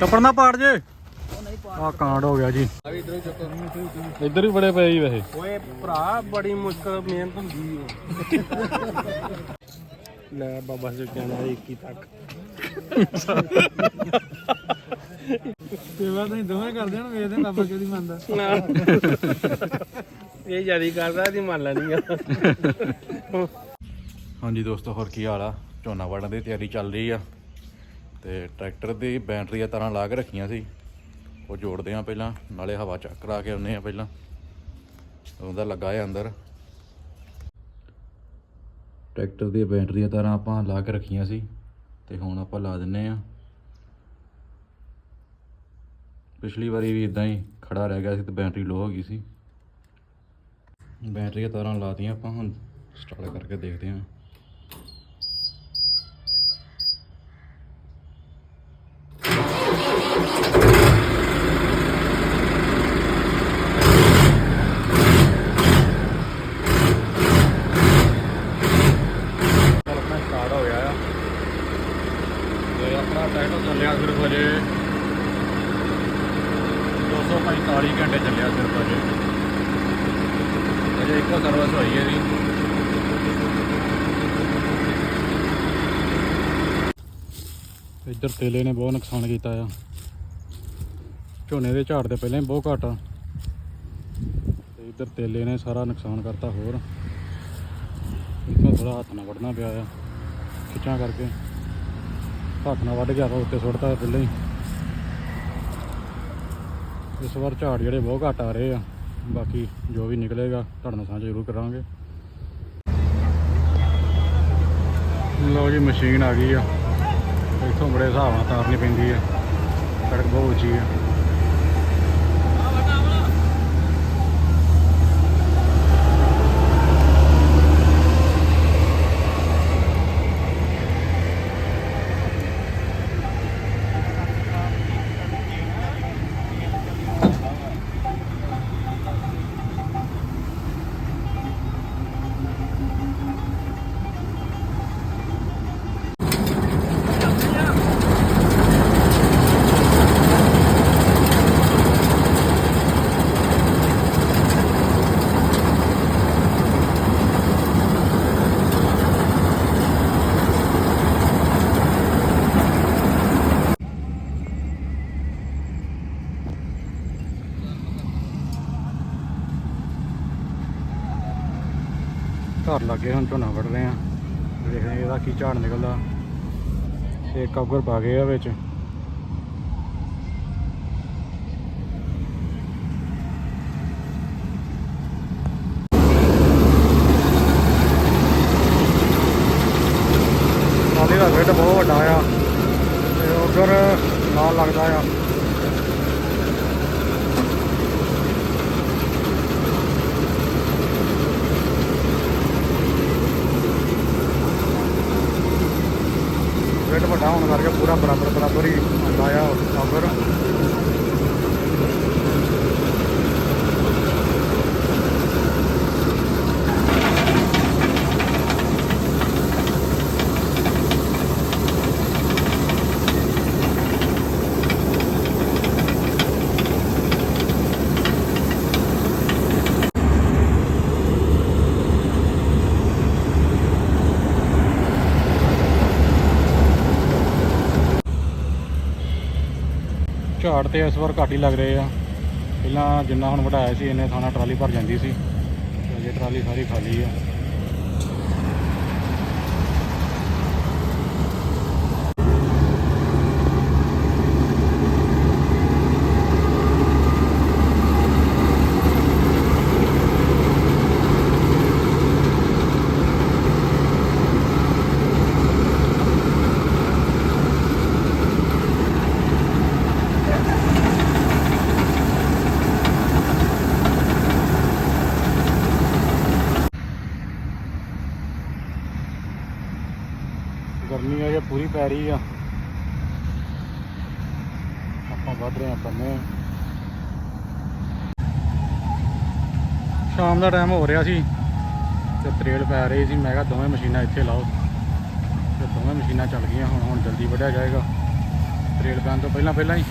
ਟੱਪੜ ਨਾ ਪਾੜ ਜੇ। ਆ ਕਾਂਡ ਹੋ ਗਿਆ ਜੀ। ਇਧਰੋਂ ਵੀ ਬੜੇ ਪਏ ਜੀ ਵੈਸੇ। ਓਏ ਭਰਾ ਬੜੀ ਮੁਸ਼ਕਲ ਮਿਹਨਤ ਹੁੰਦੀ ਓ। ਲੈ ਬਾਬਾ ਜੀ ਕਹਿਣਾ 21 ਤੱਕ। ਸੇਵਾ ਤਾਂ ਦੋਵੇਂ ਕਰਦੇ ਹਨ ਵੇਖਦੇ ਬਾਬਾ ਕਿਉਂ ਨਹੀਂ ਮੰਨਦਾ? ਇਹ ਜਿਆਦੀ ਕਰਦਾ ਦੀ ਮੰਨ ਲੈਣੀ ਆ। ਹਾਂਜੀ ਦੋਸਤੋ ਹੋਰ ਕੀ ਹਾਲ ਆ? ਝੋਨਾ ਵੜਨ ਦੀ ਤਿਆਰੀ ਚੱਲ ਰਹੀ ਆ। ਤੇ ਟਰੈਕਟਰ ਦੀ ਬੈਟਰੀਆਂ ਤਾਰਾਂ ਲਾ ਕੇ ਰੱਖੀਆਂ ਸੀ। ਉਹ ਜੋੜਦੇ ਆ ਪਹਿਲਾਂ, ਨਾਲੇ ਹਵਾ ਚੱਕ ਕਰਾ ਕੇ ਆਉਂਦੇ ਆ ਪਹਿਲਾਂ। ਉਹਦਾ ਲੱਗਾ ਹੈ ਅੰਦਰ। ਟਰੈਕਟਰ ਦੀਆਂ ਬੈਟਰੀਆਂ ਤਾਰਾਂ ਆਪਾਂ ਲਾ ਕੇ ਰੱਖੀਆਂ ਸੀ, ਤੇ ਹੁਣ ਆਪਾਂ ਲਾ ਦਿੰਨੇ ਆ। ਪਿਛਲੀ ਵਾਰੀ ਵੀ ਇਦਾਂ ਹੀ ਖੜਾ ਰਹਿ ਗਿਆ ਸੀ ਤੇ ਬੈਟਰੀ ਲੋ ਹੋ ਗਈ ਸੀ। ਬੈਟਰੀਆਂ ਤਾਰਾਂ ਲਾਤੀਆਂ ਆਪਾਂ, ਹੁਣ ਸਟਾਰਟ ਕਰਕੇ ਦੇਖਦੇ ਹਾਂ ਆਪਣਾ ਸਟਾਰਟ ਹੋ ਗਿਆ ਆ ਤੇ ਆਪਣਾ ਟਾਈਟਲ ਚੱਲਿਆ ਸਿਰਫ ਅਜੇ 245 ਘੰਟੇ ਚੱਲਿਆ ਸਿਰਫ ਅਜੇ ਅਜੇ ਇੱਕੋ ਸਰਵਿਸ ਹੋਈ ਹੈ ਜੀ। ਇੱਧਰ ਤੇਲੇ ਨੇ ਬਹੁਤ ਨੁਕਸਾਨ ਕੀਤਾ ਆ। ਝੋਨੇ ਦੇ ਝਾੜ ਦੇ ਪਹਿਲਾਂ ਹੀ ਬਹੁਤ ਘੱਟ। ਆ ਤੇ ਇੱਧਰ ਤੇਲੇ ਨੇ ਸਾਰਾ ਨੁਕਸਾਨ ਕਰਤਾ ਹੋਰ। ਇੱਥੋਂ ਥੋੜਾ ਹੱਥ ਨਾਲ ਵੱਢਣਾ ਪਿਆ ਆ, ਖਿੱਚਾਂ ਕਰਕੇ। ਹੱਥ ਨਾਲ ਵੱਢ ਗਿਆ ਤਾਂ ਉੱਤੇ ਸੁੱਟਤਾ ਪਹਿਲਾਂ ਹੀ। ਇਸ ਵਾਰ ਝਾੜ ਜਿਹੜੇ ਬਹੁਤ ਘੱਟ ਆ ਰਹੇ ਆ। ਬਾਕੀ ਜੋ ਵੀ ਨਿਕਲੇਗਾ ਤੁਹਾਡੇ ਨਾਲ ਸਾਂਝਾ ਜ਼ਰੂਰ ਕਰਾਂਗੇ। ਲਓ ਜੀ, ਮਸ਼ੀਨ ਆ ਗਈ ਆ। ਇੱਥੋਂ ਬੜੇ ਹਿਸਾਬ ਨਾਲ ਤਾਰਨੀ ਪੈਂਦੀ ਆ। ਸੜਕ ਬਹੁਤ ਉੱਚੀ ਆ। ਘਰ ਲੱਗੇ ਹੁਣ ਝੋਨਾ ਵੱਢ ਰਹੇ ਆ। ਦੇਖਦੇ ਆ ਇਹਦਾ ਕੀ ਝਾੜ ਨਿਕਲਦਾ। ਤੇ ਕਬਰ ਪਾ ਗਏ ਆ ਵਿੱਚ। ਨਾਲੇ ਦਾ ਬੈੱਡ ਬਹੁਤ ਵੱਡਾ ਆ, ਤੇ ਉਧਰ ਨਾਲ ਲੱਗਦਾ ਆ ਬੈੱਡ ਵੱਡਾ ਪੂਰਾ ਬਰਾਬਰ ਬਰਾਬਰ ਹੀ ਆਉਂਦਾ ਆ ਕਬਰ ਝਾੜ ਤੇ ਇਸ ਵਾਰ ਘੱਟ ਹੀ ਲੱਗ ਰਹੇ ਆ। ਪਹਿਲਾਂ ਜਿੰਨਾ ਹੁਣ ਵਧਾਇਆ ਸੀ, ਇੰਨੇ ਥਾਣਾ ਟਰਾਲੀ ਭਰ ਜਾਂਦੀ ਸੀ। ਤੇ ਅਜੇ ਟਰਾਲੀ ਸਾਰੀ ਖਾਲੀ ਆ। ਗਰਮੀ ਅਜੇ ਪੂਰੀ ਪੈ ਰਹੀ ਆ। ਆਪਾਂ ਵੱਧ ਰਹੇ ਆ ਬੰਨੇ ਸ਼ਾਮ ਦਾ ਟਾਈਮ ਹੋ ਰਿਹਾ ਸੀ ਤੇ ਤਰੇਲ ਪੈ ਰਹੀ ਸੀ। ਮੈਂ ਕਿਹਾ ਦੋਵੇਂ ਮਸ਼ੀਨਾਂ ਇੱਥੇ ਲਾਓ। ਤੇ ਦੋਵੇਂ ਮਸ਼ੀਨਾਂ ਚੱਲ ਗਈਆਂ, ਹੁਣ ਹੁਣ ਜਲਦੀ ਵੱਢਿਆ ਜਾਏਗਾ। ਤਰੇਲ ਪੈਣ ਤੋਂ ਪਹਿਲਾਂ ਪਹਿਲਾਂ ਹੀ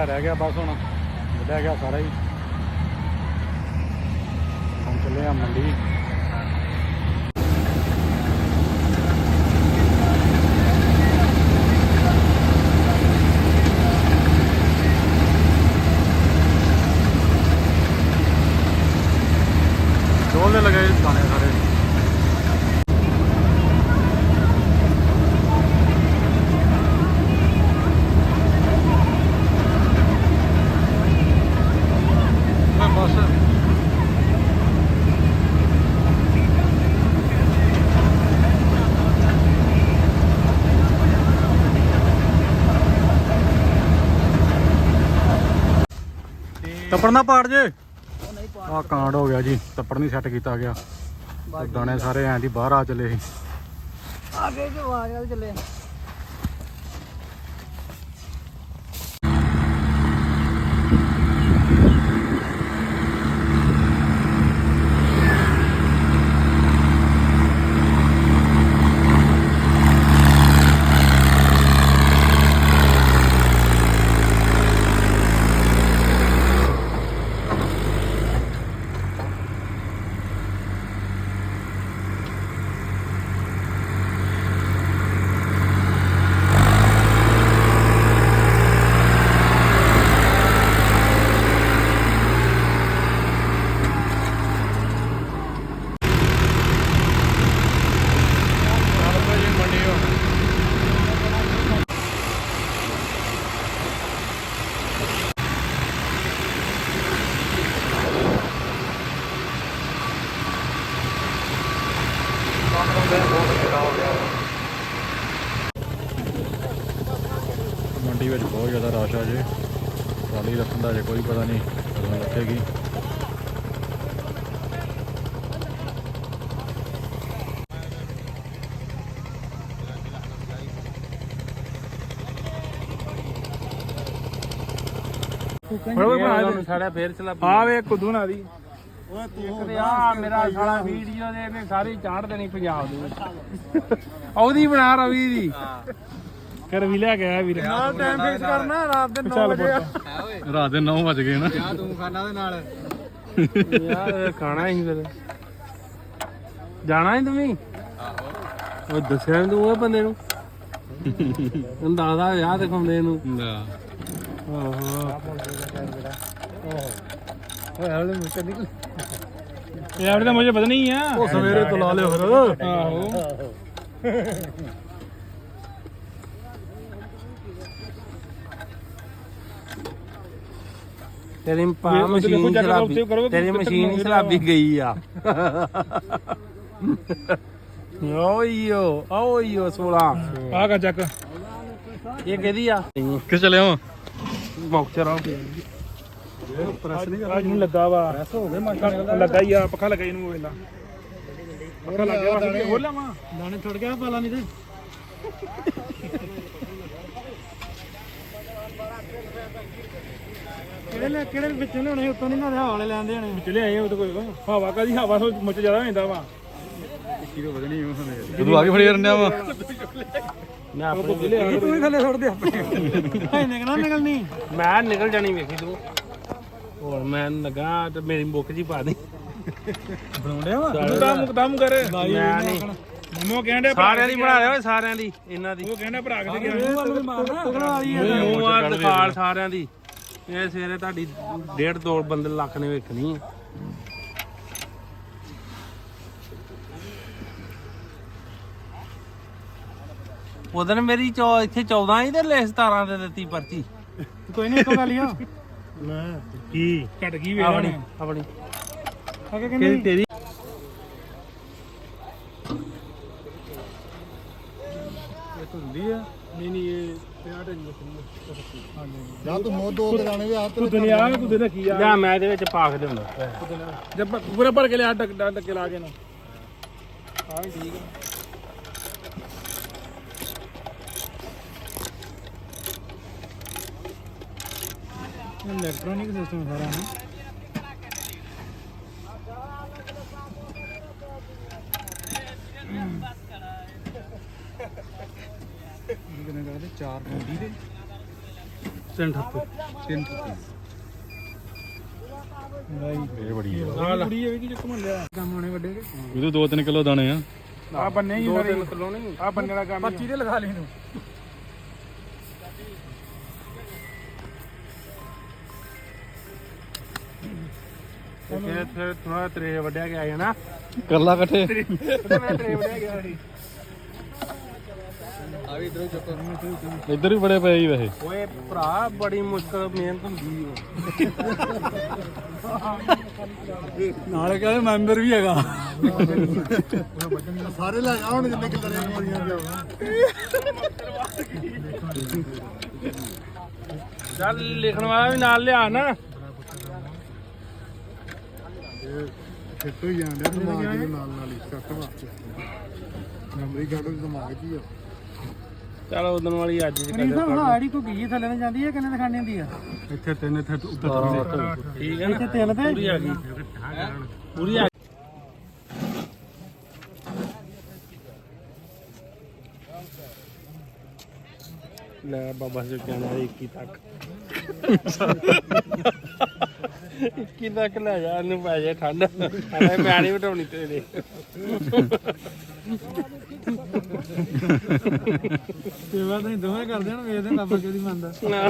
ਉਹ ਰਹਿ ਗਿਆ ਬਸ ਹੁਣ ਵੱਢਿਆ ਗਿਆ ਸਾਰਾ ਹੀ। ਹੁਣ ਚੱਲੇ ਆ ਮੰਡੀ ਢੋਲੇ ਲਗੇ ਖਾਣੇ ਸਾਰੇ ਮੈਂ ਬਸ ਤੱਪੜ ਨਾ ਪਾੜ ਜੇ। ਆ ਕਾਂਡ ਹੋ ਗਿਆ ਜੀ ਤੱਪੜ ਨਹੀਂ ਸੈੱਟ ਕੀਤਾ ਗਿਆ। ਦਾਣੇ ਸਾਰੇ ਐਂ ਦੀ ਬਾਹਰ ਆ ਚੱਲੇ ਸੀ। ਜੋ ਆ ਗਿਆ ਚੱਲੇ ਮੰਡੀ ਵਿੱਚ ਬਹੁਤ ਜ਼ਿਆਦਾ ਰਸ਼ ਆ ਜੇ ਟਰਾਲੀ ਰੱਖਣ ਦਾ ਜੇ ਕੋਈ ਪਤਾ ਨਹੀਂ ਕਦੋਂ ਰੱਖੇਗੀ। ਬੜਾ ਬਣਾ ਦੇ। ਸਾਡਾ ਫੇਰ ਚਲਾ ਆ ਵੇ ਕੁੱਦੂ ਨਾ ਦੀ। ਆ ਮੇਰਾ ਸਾਲਾ ਵੀਡੀਓ ਦੇ ਇਹਨੇ ਸਾਰੀ ਚਾੜ ਦੇਣੀ ਪੰਜਾਬ ਦੇ ਵਿੱਚ। ਉਹਦੀ ਬਣਾ ਰਵੀ ਦੀ। ਕਰ ਵੀ ਲਿਆ ਗਿਆ ਵੀਰ। ਨਾਲ ਟਾਈਮ ਫਿਕਸ ਕਰਨਾ ਰਾਤ ਦੇ 9 ਵਜੇ ਰਾਤ ਦੇ 9 ਵਜ ਗਏ ਨਾ। ਤੂੰ ਖਾਣਾ ਦੇ ਨਾਲ। ਯਾਰ ਖਾਣਾ ਹੀ ਫਿਰ। ਜਾਣਾ ਹੀ ਤੁਸੀਂ ਉਹ ਦੱਸਿਆ ਨੀ ਤੂੰ ਉਹ ਬੰਦੇ ਨੂੰ? ਤੂੰ ਦੱਸਦਾ ਵਿਆਹ ਦਿਖਾਉਂਦੇ ਨੂੰ। ਆਹੋ। ਓਏ ਹਾਲੇ ਮੁੱਕ ਨਿਕਲ ਯਾਰ ਤਾਂ ਮੈਨੂੰ ਪਤਾ ਨਹੀਂ ਆ। ਉਹ ਸਵੇਰੇ ਤੋਂ ਲਾ ਲਿਓ ਫਿਰ। ਆਹੋ। ਤੇਰੀ ਪਾ ਮਸ਼ੀਨ ਕਰੋ, ਤੇਰੀ ਮਸ਼ੀਨ ਕਰੋ। ਸ਼ਰਾਬੀ ਗਈ ਆ। ਓਯੋ ਓਯੋ 16 ਆ ਕਾ ਚੱਕ। ਇਹ ਕਿਹਦੀ ਆ? ਕਿਸ ਚੱਲੇ ਹੋ? ਬਾਕਸਰ ਆ ਅੱਜ ਨੂੰ ਲੱਗਾ ਵਾ। ਪ੍ਰੈਸ ਹੋ ਗਏ ਮਾਸ਼ਾ। ਲੱਗਾ ਹੀ ਆ ਪੱਖਾ ਲੱਗਾ ਇਹਨੂੰ ਵੇਲਾ। ਪੱਖਾ ਲੱਗ ਗਿਆ ਵਾ ਹੋਰ ਲਾਵਾਂ ਦਾਣੇ ਛੁੱਟ ਗਿਆ ਪਾਲਾ ਨਹੀਂ ਤੇ। ਕਿਹੜੇ ਲੈ ਕਿਹੜੇ ਵਿੱਚੋਂ ਲਿਆਉਣੇ ਉੱਤੋਂ ਨਹੀਂ ਨਾ ਹਵਾ ਵਾਲੇ ਲੈਂਦੇ ਹਣੇ ਵਿੱਚ ਲਿਆਏ ਉਹ ਤਾਂ ਕੋਈ ਹਵਾ ਕਾਦੀ ਹਵਾ ਤੋਂ ਮੁੱਚ ਜ਼ਿਆਦਾ ਹੋ ਜਾਂਦਾ ਵਾ ਕਿਲੋ ਵਧਣੀ ਉਹ ਤੂੰ ਆ ਕੇ ਫੜੀ ਕਰਨਿਆ ਵਾ। ਮੈਂ ਆਪਣੇ ਲਿਆ ਤੂੰ ਹੀ ਥੱਲੇ ਸੁੱਟ ਦੇ ਆਪਣੇ। ਐ ਨਿਕਲਣਾ ਨਿਕਲਣੀ? ਮੈਂ ਨਿਕਲ ਜਾਣੀ ਵੇਖੀ ਤੂੰ। ਹੋਰ ਮੈਂ ਲੱਗਾ ਤੇ ਮੇਰੀ ਬੁੱਕ ਜੀ ਪਾ ਦੇ। ਬਣਾਉਂਦਿਆ ਵਾ? ਤੂੰ ਤਾਂ ਮੁਕ ਦਮ ਕਰ ਮੈਂ ਨਹੀਂ। ਮਮੋ ਕਹਿੰਦੇ ਸਾਰਿਆਂ ਦੀ ਬਣਾ ਲਿਆ ਓਏ ਸਾਰਿਆਂ ਦੀ ਇਹਨਾਂ ਦੀ। ਉਹ ਕਹਿੰਦਾ ਭਰਾ ਕੇ ਗਿਆ? ਮੂੰਹ ਆ। ਦਿਖਾਲ ਸਾਰਿਆਂ ਦੀ। ਇਹ ਸਵੇਰੇ ਤੁਹਾਡੀ ਡੇਢ ਦੋ ਬੰਦੇ ਲੱਖ ਨੇ ਵੇਖਣੀ ਆ। ਉਦੋਂ ਮੇਰੀ ਚੌ ਇੱਥੇ 14 ਹੀ ਤੇ ਲੈ 17 ਦੇ ਦਿੱਤੀ ਪਰਚੀ। ਕੋਈ ਨਹੀਂ ਇੱਕੋ ਗੱਲ ਹੀ ਆ ਨਾ ਕੀ? ਘਟ ਗਈ ਵੇਖ ਆਪਣੀ ਆਪਣੀ। ਅਗੇ ਕਿਹੜੀ ਤੇਰੀ ਹੁੰਦੀ ਆ। ਨਹੀਂ ਨਹੀਂ ਇਹ ਜਾਂ ਤੂੰ ਮੋ ਦੋ ਦਿਨਾਂ ਵੀ ਆ ਤੂੰ ਦੁਨੀਆ ਤੂੰ ਦੇ ਕੀ ਆ। ਜਾਂ ਮੈਂ ਇਹਦੇ ਵਿੱਚ ਪਾ ਕੇ ਦਿੰਦਾ ਜਦ ਪੂਰਾ ਭਰ ਕੇ ਲਿਆ ਡੱਕ ਡੱਕ ਕੇ ਲਾ ਕੇ ਨਾ। ਆ ਵੀ ਠੀਕ ਹੈ ਇਲੈਕਟ੍ਰੋਨਿਕ ਸਿਸਟਮ ਸਾਰਾ ਹੈ। ਕਿੰਨੇ ਕਰਦੇ 4 50 ਦੇ? ਤਿੰਨ ਠੱਪੇ। ਤਿੰਨ ਇਹ ਬੜੀ ਆ। ਆ ਕੁੜੀ ਹੈ ਕਿ ਚੱਕ ਮੰਨਿਆ ਕੰਮ ਹੋਣੇ ਵੱਡੇ ਦੇ ਇਹਦੇ 2-3 ਕਿਲੋ ਦਾਣੇ ਆ। ਆ ਬੰਨੇ ਹੀ ਦੋ। ਸਾਰੇ ਤਿੰਨ ਕਿਲੋ ਨਹੀਂ। ਆ ਬੰਨੇ ਦਾ ਕੰਮ 25 ਦੇ ਲਗਾ ਲਈ ਨੂੰ ਫਿਰ ਥੋੜਾ ਤਰੇ ਵੱਡਿਆ ਗਿਆ ਹੈ ਨਾ ਕੱਲਾ ਇਕੱਠੇ। ਮੈਂ ਟਰੇ ਵੜਿਆ ਗਿਆ ਸੀ। ਇੱਧਰ ਵੀ ਬੜੇ ਪਏ ਜੀ ਵੈਸੇ। ਓਏ ਭਰਾ ਬੜੀ ਮੁਸ਼ਕਲ ਮਿਹਨਤ ਹੁੰਦੀ ਨਾਲੇ ਕਹਿੰਦੇ ਮੈਂਬਰ ਵੀ ਹੈਗਾ। ਸਾਰੇ ਲੈ ਜਾ ਹੁਣ ਜਿੰਨੇ ਕਿਲੋ ਦੀਆਂ ਮੋਰੀਆਂ ਚੱਲ ਲਿਖਣ ਵਾਲਾ ਵੀ ਨਾਲ ਲਿਆ ਨਾ। ਫਿੱਟ ਹੋਈ ਜਾਂਦਾ ਦਿਮਾਗ ਦੇ ਨਾਲ ਨਾਲ ਹੀ ਕੱਟ ਵਾਸਤੇ ਮੈਮਰੀ ਕਾਰਡ ਦੇ ਦਿਮਾਗ 'ਚ ਹੀ ਆ। ਚੱਲ ਉਦੋਂ ਵਾਲੀ ਅੱਜ ਚ ਨਹੀਂ ਸਰ ਹਾੜੀ ਕੋ ਗਈ ਥੱਲੇ ਨੂੰ ਜਾਂਦੀ ਹੈ ਕਿੰਨੇ ਦਿਖਾਣੀ ਹੁੰਦੀ ਆ? ਇੱਥੇ ਤਿੰਨ ਇੱਥੇ ਉੱਤਰ ਠੀਕ ਹੈ ਨਾ? ਤਿੰਨ ਤੇ? ਪੂਰੀ ਆ ਗਈ। ਪੂਰੀ ਆ ਲੈ ਬਾਬਾ ਜੀ ਕਹਿੰਦਾ 21 ਤੱਕ। 21 ਤੱਕ ਲੈ ਜਾ ਇਹਨੂੰ ਪੈ ਜਾ ਠੰਡ। ਮੈਂ ਨਹੀਂ ਵਟਾਉਣੀ ਤੇਰੇ। ਸੇਵਾ ਤਾਂ ਦੋਵੇਂ ਕਰਦੇ ਹਨ ਵੇਖਦੇ ਬਾਬਾ ਕਿਹਦੀ ਮੰਨਦਾ? ਨਾ।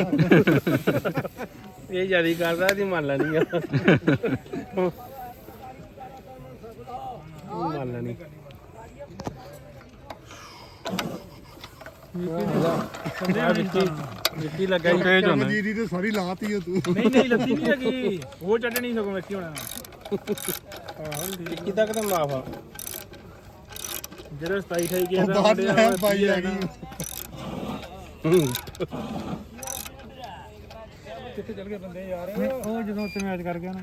ਇਹ ਜਾਰੀ ਕਰਦਾ ਦੀ ਮੰਨ ਲੈਣੀ ਆ। ਮੰਨ ਲੈਣੀ। ਵਿੱਕੀ ਲੱਗਾ ਜੀ ਤੇਜ ਹੁੰਦੇ ਜੀਰੀ ਤੇ ਸਾਰੀ ਲਾਤੀ ਆ ਤੂੰ। ਨਹੀਂ ਨਹੀਂ ਲੱਤੀ ਨਹੀਂ ਹੈਗੀ। ਉਹ ਚਟਣੀ ਸਗੋਂ ਵੇਖੀ ਹੋਣਾ। ਵਿੱਕੀ ਤੱਕ ਤਾਂ ਮਾਫ ਆ। ਜਿਹੜਾ 27 28 ਗਿਆ ਉਹ ਬਾਅਦ ਲੈ ਪਾਈ ਆ ਗਈ। ਕਿੱਥੇ ਚਲ ਗਏ ਬੰਦੇ ਯਾਰ? ਉਹ ਜਦੋਂ ਉੱਤੇ ਮੈਚ ਕਰ ਗਿਆ ਨਾ।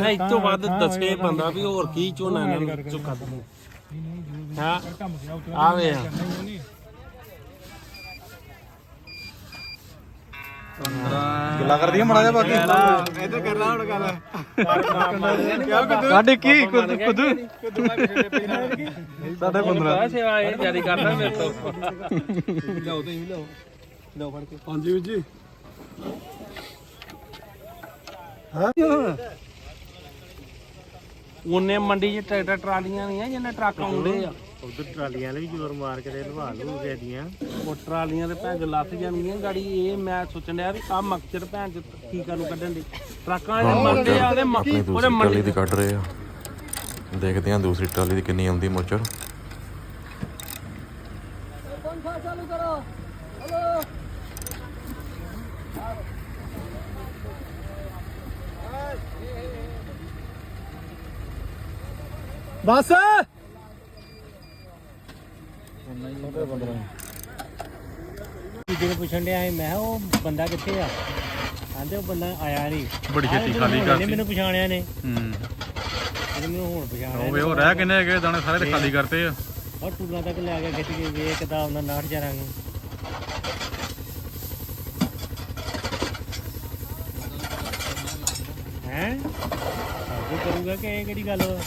ਨਾ ਇਸ ਤੋਂ ਵੱਧ ਦੱਸੇ ਬੰਦਾ ਵੀ ਹੋਰ ਕੀ ਝੋਨਾ ਇਹਨਾਂ ਨੂੰ ਚੁੱਕਾ ਦੂ ਹਾਂ ਆਵੇ ਆ। ਗੱਲਾਂ ਕਰਦੀਆਂ ਮੜਾ ਜਾ ਬਾਕੀ। ਇੱਧਰ ਕਰਨਾ ਹੁਣ ਗੱਲ। ਸਾਡੇ ਕੀ ਖੁਦ ਖੁਦ ਸਾਡੇ 15 ਸੇਵਾ ਇਹ ਜਾਰੀ ਕਰਦਾ ਮੇਰੇ ਤੋਂ। ਹਾਂਜੀ ਵੀਰ ਜੀ। ਉਹਨੇ ਮੰਡੀ 'ਚ ਟਰੈਕਟਰ ਟਰਾਲੀਆਂ ਨਹੀਂ ਆ ਜਿੰਨੇ ਟਰੱਕ ਆਉਂਦੇ ਆ। ਉਧਰ ਟਰਾਲੀਆਂ ਵਾਲੇ ਵੀ ਜ਼ੋਰ ਮਾਰ ਕੇ ਤੇ ਲਵਾ ਲੂ ਦੀਆਂ ਉਹ ਟਰਾਲੀਆਂ ਤੇ ਭੈਣ ਚੋ ਲੱਥ ਜਾਂਦੀਆਂ ਗਾੜੀ ਇਹ ਮੈਂ ਸੋਚਣ ਡਿਆ ਵੀ ਆ ਮਕਸਦ ਭੈਣ ਚ ਕੀ ਨੂੰ ਕੱਢਣ ਦੀ ਟਰੱਕਾਂ ਵਾਲੇ ਮੰਗਦੇ ਆ ਉਹਦੇ ਮ- ਆਪਣੀ ਉਹਦੇ ਦੂਸਰੀ ਮੰਡੀ ਦੀ ਕੱਢ ਰਹੇ ਆ? ਦੇਖਦੇ ਹਾਂ ਦੂਸਰੀ ਟਰਾਲੀ ਦੀ ਕਿੰਨੀ ਆਉਂਦੀ ਮੋਚਰ। ਬਸ! ਨੂੰ ਪੁੱਛਣ ਡਿਆ ਸੀ ਮੈਂ ਕਿਹਾ ਉਹ ਬੰਦਾ ਕਿੱਥੇ ਆ? ਆਂਦੇ ਉਹ ਬੰਦਾ ਆਇਆ ਨਹੀਂ। ਬੜੀ ਛੇਤੀ ਖਾਲੀ ਕਰਤੀ। ਮੈਨੂੰ ਪਛਾਣਿਆ ਨੇ। ਹੂੰ। ਇਹਨੇ ਮੈਨੂੰ ਹੁਣ ਪਛਾਣਿਆ ਉਹ ਵੇ ਉਹ ਰਹਿ ਕਿੰਨੇ ਹੈਗੇ ਦਾਣੇ ਸਾਰੇ ਤੇ ਖਾਲੀ ਕਰਤੇ ਆ। ਔਰ ਟੂਲਾਂ ਤੱਕ ਲੈ ਕੇ ਖਿੱਚ ਕੇ ਵੇਖਦਾ ਉਹਨਾਂ 90000 ਨੂੰ। ਹੈ? ਆਗੂ ਕਰੂਗਾ ਕਿ ਇਹ ਕਿਹੜੀ ਗੱਲ ਵਾ?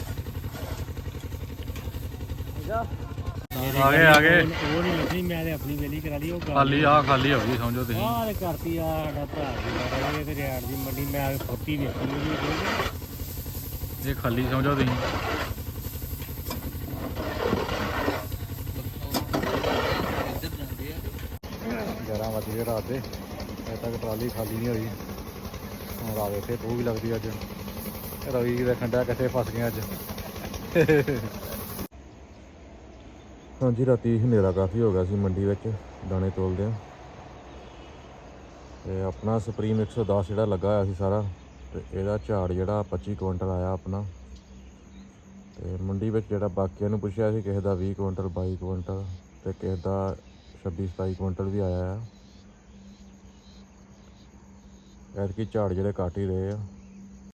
ਆ ਗਏ ਆ ਗਏ। ਉਹ ਨਹੀਂ ਲੱਗੀ ਮੈਂ ਤੇ ਆਪਣੀ ਵੇਲੀ ਕਰਾ ਲਈ ਉਹ ਖਾਲੀ ਆ ਖਾਲੀ ਹੋ ਗਈ ਸਮਝੋ ਤੁਸੀਂ। ਆਹ ਤੇ ਕਰਤੀ ਆ ਸਾਡਾ ਭਰਾ ਦੀ ਲੜਾ ਇਹ ਤੇ ਰਿਆੜ ਦੀ ਮੰਡੀ ਮੈਂ ਆ ਫੋਟੀ ਵੇਖੀ ਨਹੀਂ ਇਹ ਖਾਲੀ ਸਮਝੋ ਤੁਸੀਂ। ਗਿਆਰਾਂ ਵੱਜ ਗਏ ਰਾਤ ਦੇ ਅਜੇ ਤੱਕ ਟਰਾਲੀ ਖਾਲੀ ਨਹੀਂ ਹੋਈ। ਹੁਣ ਰਾਤ ਇੱਥੇ ਵੀ ਲੱਗਦੀ ਅੱਜ। ਰਵੀ ਵੇਖਣ ਡਿਆ ਕਿੱਥੇ ਫਸ ਗਏ ਅੱਜ। ਹਾਂਜੀ, ਰਾਤੀ ਹਨੇਰਾ ਕਾਫੀ ਹੋ ਗਿਆ ਸੀ ਮੰਡੀ ਵਿੱਚ, ਦਾਣੇ ਤੋਲਦੇ ਆ ਤੇ ਆਪਣਾ ਸੁਪਰੀਮ 110 ਜਿਹੜਾ ਲੱਗਾ ਹੋਇਆ ਸੀ ਸਾਰਾ, ਤੇ ਇਹਦਾ ਝਾੜ ਜਿਹੜਾ 25 ਕੁਇੰਟਲ ਆਇਆ ਆਪਣਾ। ਤੇ ਮੰਡੀ ਵਿੱਚ ਜਿਹੜਾ ਬਾਕੀਆਂ ਨੂੰ ਪੁੱਛਿਆ ਸੀ, ਕਿਸੇ ਦਾ 20 ਕੁਇੰਟਲ 22 ਕੁਇੰਟਲ, ਤੇ ਕਿਸੇ ਦਾ 26 27 ਕੁਇੰਟਲ ਵੀ ਆਇਆ ਆ। ਐਤਕੀ ਝਾੜ ਜਿਹੜੇ ਘੱਟ ਹੀ ਰਹੇ ਆ।